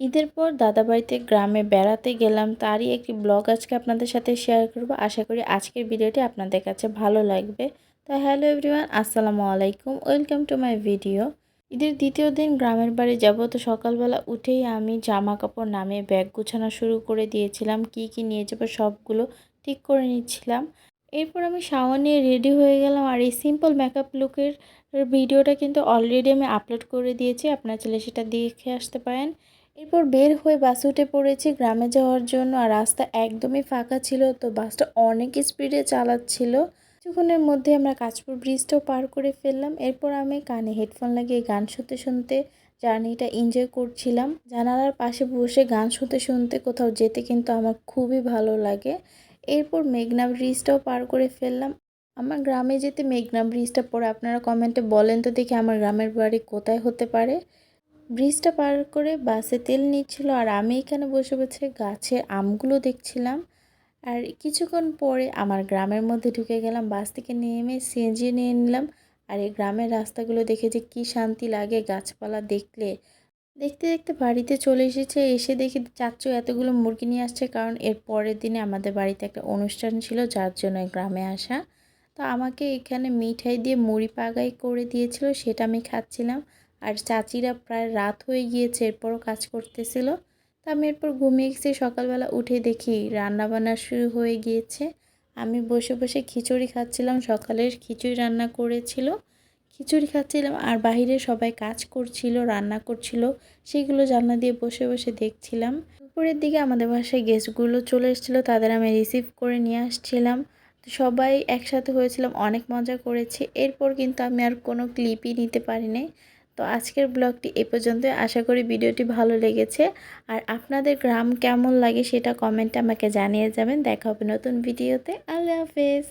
ঈদের পর দাদাবাড়িতে গ্রামে বেড়াতে গেলাম। তারই একটি ব্লগ আজকে আপনাদের সাথে শেয়ার করব। আশা করি আজকের ভিডিওটি আপনাদের কাছে ভালো লাগবে। তো হ্যালো এভরিওয়ান আসসালামু আলাইকুম। ওয়েলকাম টু মাই ভিডিও ঈদের দ্বিতীয় দিন গ্রামের বাড়ি যাব। তো সকালবেলা উঠেই আমি জামা কাপড় নামে ব্যাগ গুছানো শুরু করে দিয়েছিলাম। কি কি নিয়ে যাব সবগুলো ঠিক করে নিচ্ছিলাম। এরপর আমি শাওয়ার নিয়ে রেডি হয়ে গেলাম। আর এই সিম্পল মেকআপ লুকের ভিডিওটা কিন্তু অলরেডি আমি আপলোড করে দিয়েছি। আপনার ছেলে সেটা দেখে আসতে পারেন। এরপর বের হয়ে বাসে উঠে পড়েছি। গ্রামে যাওয়ার জন্য আর রাস্তা একদমই ফাঁকা ছিল তো বাসটা অনেক স্পিডে চালাচ্ছিল। কিছুক্ষণের মধ্যে আমরা কাঁচপুর ব্রিজটাও পার করে ফেললাম। এরপর আমি কানে হেডফোন লাগিয়ে গান শুনতে শুনতে জার্নিটা এনজয় করছিলাম। জানালার পাশে বসে গান শুনতে শুনতে কোথাও যেতে কিন্তু আমার খুবই ভালো লাগে। এরপর মেঘনা ব্রিজটাও পার করে ফেললাম। আমার গ্রামে যেতে মেঘনা ব্রিজটা পরে আপনারা কমেন্টে বলেন তো দেখি আমার গ্রামের বাড়ি কোথায় হতে পারে। ব্রিজটা পার করে বাসে তেল নিচ্ছিল আর আমি এখানে বসে বসে গাছের আমগুলো দেখছিলাম। আর কিছুক্ষণ পরে আমার গ্রামের মধ্যে ঢুকে গেলাম, বাস থেকে নেমে সিএনজি নিয়ে নিলাম। আর এই গ্রামের রাস্তাগুলো দেখে যে কী শান্তি লাগে গাছপালা দেখলে। দেখতে দেখতে বাড়িতে চলে এসেছে, এসে দেখি চাচ্চু এতগুলো মুরগি নিয়ে আসছে কারণ এর পরের দিনে আমাদের বাড়িতে একটা অনুষ্ঠান ছিল যার জন্য গ্রামে আসা। তো আমাকে এখানে মিঠাই দিয়ে মুড়ি পাগাই করে দিয়েছিল, সেটা আমি খাচ্ছিলাম। আর চাচিরা প্রায় রাত হয়ে গিয়েছে, এরপরও কাজ করতেছিল। তা আমি এরপর ঘুমিয়ে গেছি, সকালবেলা উঠে দেখি রান্নাবান্না শুরু হয়ে গিয়েছে। আমি বসে বসে খিচুড়ি খাচ্ছিলাম, সকালের খিচুড়ি রান্না করেছিল। খিচুড়ি খাচ্ছিলাম আর বাহিরে সবাই কাজ করছিল, রান্না করছিল, সেগুলো জানলা দিয়ে বসে বসে দেখছিলাম। দুপুরের দিকে আমাদের বাসায় গেস্টগুলো চলে এসেছিল, তাদের আমি রিসিভ করে নিয়ে আসছিলাম। তো সবাই একসাথে হয়েছিলাম, অনেক মজা করেছি। এরপর কিন্তু আমি আর কোনো ক্লিপই নিতে পারিনি। তো আজকের ব্লগটি এ পর্যন্ত আশা করি ভিডিওটি ভালো লেগেছে। আর আপনাদের গ্রাম কেমন লাগে সেটা কমেন্টে আমাকে জানিয়ে যাবেন। দেখা হবে নতুন ভিডিওতে। আল্লাহ হাফেজ।